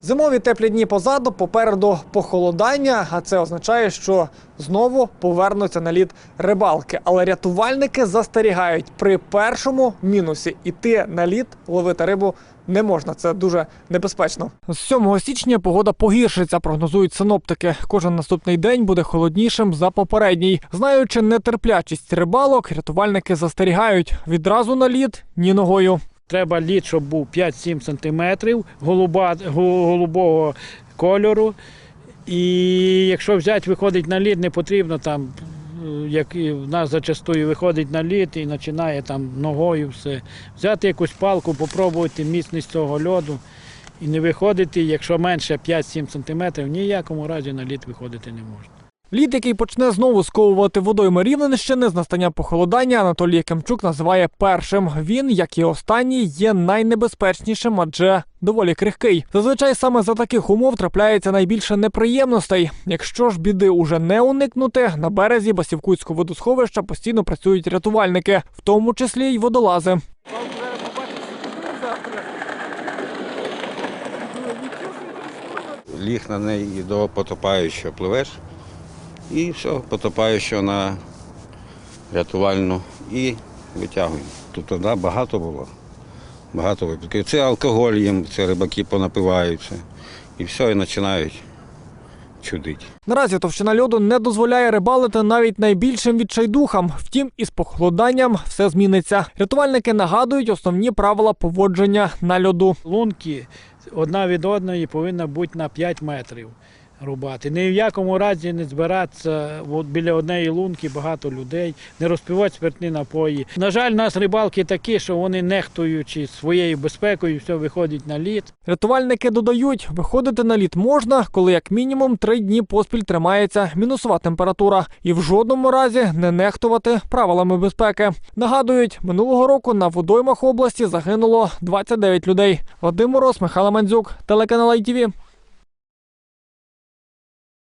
Зимові теплі дні позаду, попереду похолодання, а це означає, що знову повернуться на лід рибалки. Але рятувальники застерігають, при першому мінусі іти на лід, ловити рибу не можна. Це дуже небезпечно. З 7 січня погода погіршиться, прогнозують синоптики. Кожен наступний день буде холоднішим за попередній. Знаючи нетерплячість рибалок, рятувальники застерігають відразу на лід ні ногою. Треба лід, щоб був 5-7 сантиметрів голуба, голубого кольору. І якщо взяти, виходить на лід, не потрібно там, е, як і в нас зачастую виходить на лід і починає там ногою все. Взяти якусь палку, попробувати міцність цього льоду і не виходити, якщо менше 5-7 сантиметрів, ніякому разі на лід виходити не можна. Лід, який почне знову сковувати водойми Рівненщини з настання похолодання, Анатолій Якимчук називає першим. Він, як і останній, є найнебезпечнішим, адже доволі крихкий. Зазвичай саме за таких умов трапляється найбільше неприємностей. Якщо ж біди уже не уникнути, на березі Басівкутського водосховища постійно працюють рятувальники, в тому числі й водолази. ліг на неї до потопаючого пливеш і все, потопаючого на рятувальну і витягуємо. Тут тоді багато було. Багато випадків. Це алкоголь їм, це рибаки понапиваються. І все, і починають чудити. Наразі товщина льоду не дозволяє рибалити навіть найбільшим відчайдухам. Втім, із похолоданням все зміниться. Рятувальники нагадують основні правила поводження на льоду. Лунки одна від одної повинна бути на 5 метрів рубати. Ні в якому разі не збиратися от біля однієї лунки багато людей, не розпивати спиртні напої. На жаль, у нас рибалки такі, що вони нехтуючи своєю безпекою, все виходять на лід. Рятувальники додають, виходити на лід можна, коли як мінімум три дні поспіль тримається мінусова температура, і в жодному разі не нехтувати правилами безпеки. Нагадують, минулого року на водоймах області загинуло 29 людей. Вадим Мороз, Михайло Мандзюк, телеканал ITV.